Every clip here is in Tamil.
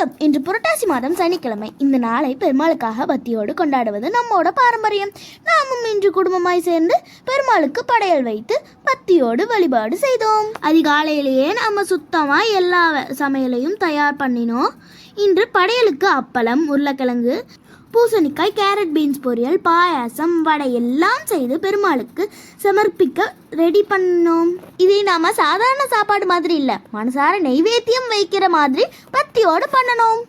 வணக்கம். இன்று புரட்டாசி மாதம் சனிக்கிழமை. இந்த நாளை பெருமாளுக்காக பக்தியோடு கொண்டாடுவது நம்மோட பாரம்பரியம். நாமும் இன்று குடும்பமாய் சேர்ந்து பெருமாளுக்கு படையல் வைத்து பக்தியோடு வழிபாடு செய்தோம். அதிகாலையிலேயே நம்ம சுத்தமாக எல்லா சமையலையும் தயார் பண்ணினோம். இன்று படையலுக்கு அப்பளம் உருளைக்கிழங்கு பூசணிக்காய் கேரட் பீன்ஸ் பொரியல் பாயாசம் வடை எல்லாம் செய்து பெருமாளுக்கு சமர்ப்பிக்க ரெடி பண்ணோம். இதை நாம சாதாரண சாப்பாடு மாதிரி இல்லை. மனசார நெய்வேத்தியம் வைக்கிற மாதிரி பத்தியோடு பண்ணணும்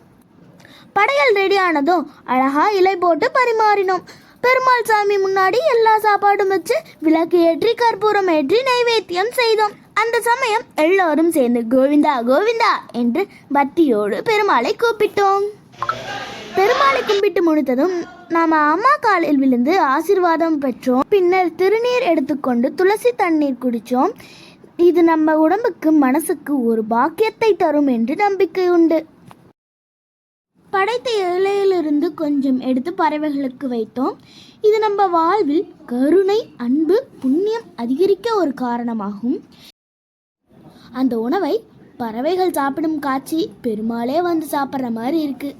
படையல் ரெடி ஆனதும் அழகா இலை போட்டு பரிமாறினோம். பெருமாள் சாமி முன்னாடி எல்லா சாப்பாடும் வச்சு விளக்கு ஏற்றி கற்பூரம் ஏற்றி நைவேத்தியம் செய்தோம். அந்த சமயம் எல்லோரும் சேர்ந்து கோவிந்தா கோவிந்தா என்று பக்தியோடு பெருமாளை கூப்பிட்டோம். பெருமாளை கும்பிட்டு முடித்ததும் நாம அம்மா காலில் விழுந்து ஆசீர்வாதம் பெற்றோம். பின்னர் திருநீர் எடுத்துக்கொண்டு துளசி தண்ணீர் குடித்தோம் இது நம்ம உடம்புக்கு மனசுக்கு ஒரு பாக்கியத்தை தரும் என்று நம்பிக்கை உண்டு. படைத்த இலையிலிருந்து கொஞ்சம் எடுத்து பறவைகளுக்கு வைத்தோம். இது நம்ம வாழ்வில் கருணை அன்பு புண்ணியம் அதிகரிக்க ஒரு காரணமாகும். அந்த உணவை பறவைகள் சாப்பிடும் காட்சி பெருமாளே வந்து சாப்பிட்ற மாதிரி இருக்குது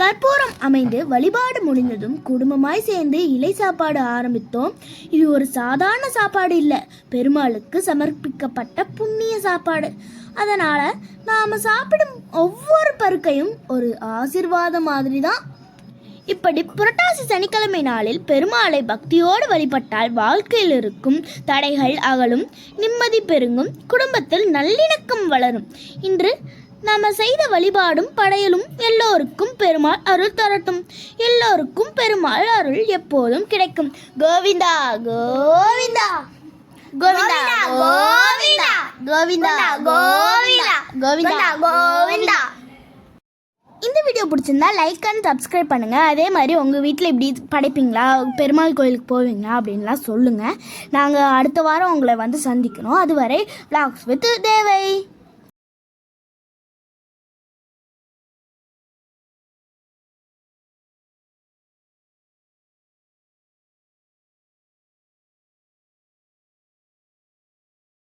கற்பூரம் அமைந்து வழிபாடு முடிந்ததும் குடும்பமாய் சேர்ந்து இலை சாப்பாடு ஆரம்பித்தோம். இது ஒரு சாதாரண சாப்பாடு இல்லை. பெருமாளுக்கு சமர்ப்பிக்கப்பட்ட புண்ணிய சாப்பாடு. அதனால நாம சாப்பிடும் ஒவ்வொரு பருக்கையும் ஒரு ஆசிர்வாதம் மாதிரி தான் இப்படி புரட்டாசி சனிக்கிழமை நாளில் பெருமாளை பக்தியோடு வழிபட்டால் வாழ்க்கையில் இருக்கும் தடைகள் அகலும் நிம்மதி பெருங்கும் குடும்பத்தில் நல்லிணக்கம் வளரும். இன்று நாம செய்த வழிபாடும் படையலும் எல்லோருக்கும் பெருமாள் அருள் தரட்டும். எல்லோருக்கும் பெருமாள் அருள் எப்போதும் கிடைக்கும். கோவிந்தா கோவிந்தா. கோவிந்தா கோவிந்தா. கோவிந்தா கோவிந்தா. கோவிந்தா கோவிந்தா. இந்த வீடியோ பிடிச்சிருந்தா லைக் அண்ட் சப்ஸ்கிரைப் பண்ணுங்கள் அதே மாதிரி உங்கள் வீட்டில் இப்படி படைப்பீங்களா? பெருமாள் கோயிலுக்கு போவீங்களா அப்படின்லாம் சொல்லுங்கள் நாங்கள் அடுத்த வாரம் உங்களை வந்து சந்திக்கிறோம் அதுவரை vlogs வித் தேவை.